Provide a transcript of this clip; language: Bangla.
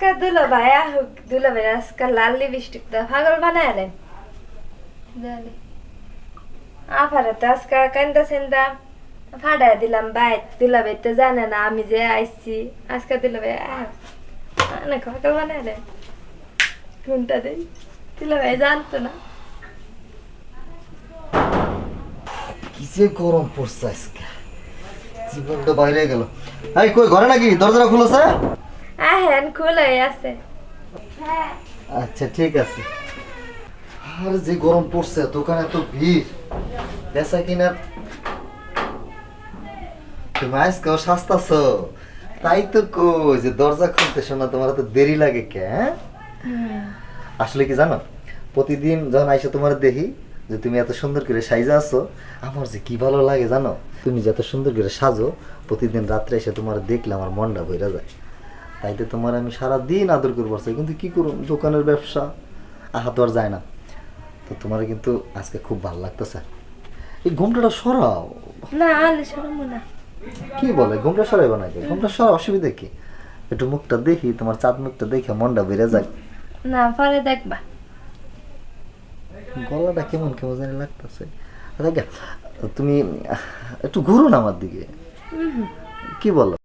আজকাল দুলো ভাই আহুক দুলো ভাই আজকাল লাল লিপস্টিক তো পাগল বানায় আলেন আফারে তো আজকাল কান্দা সেন্দা ফাড়ায় দিলাম ভাই দুলো ভাই তো জানে না আমি যে আইছি আজকাল দুলো ভাই অনেক পাগল বানায় আলেন কোনটা দেই দুলো ভাই জানতো না কি যে গরম পড়ছে আজকে? জীবনটা বাইরে গেল। এই, কই, ঘরে নাকি? দরজাটা খুলেছে? আহেন খুলে আছে। আচ্ছা ঠিক আছে। আর যে গরম পড়ছে দোকানে এত ভিড়। বেচা কিনা তুমি আজকেও সাস্তাছ তাই তো কই যে দরজা খুলতে শোনা তোমার তো দেরি লাগে কে হ্যাঁ? আসলে কি জানো প্রতিদিন যখন আইসা তোমার দেখি যে তুমি এত সুন্দর করে সাইজা আছো আমার যে কি ভালো লাগে জানো? তুমি যে এত সুন্দর করে সাজো প্রতিদিন রাত্রে এসে তোমার দেখলে আমার মনটা বইরা যায়। তাই তো তোমার আমি সারা দিন আদর করব চাই কিন্তু কি করুন দোকানের ব্যবসা? আহা তো আর যায় না। তো তোমার কিন্তু আজকে খুব ভালো লাগতেছে। এই ঘুমটাটা সরাও। না না। কি বলে? ঘুমটা সরাইবা নাকি ঘুমটা সরা অসুবিধা কি? একটু মুখটা দেখি তোমার চাঁদ মুখটা দেখে মনটা বেড়ে যায় না পরে দেখবা। গলাটা কেমন কেমন জানি লাগতেছে। আচ্ছা তুমি একটু ঘুরুন আমার দিকে। কি বলো?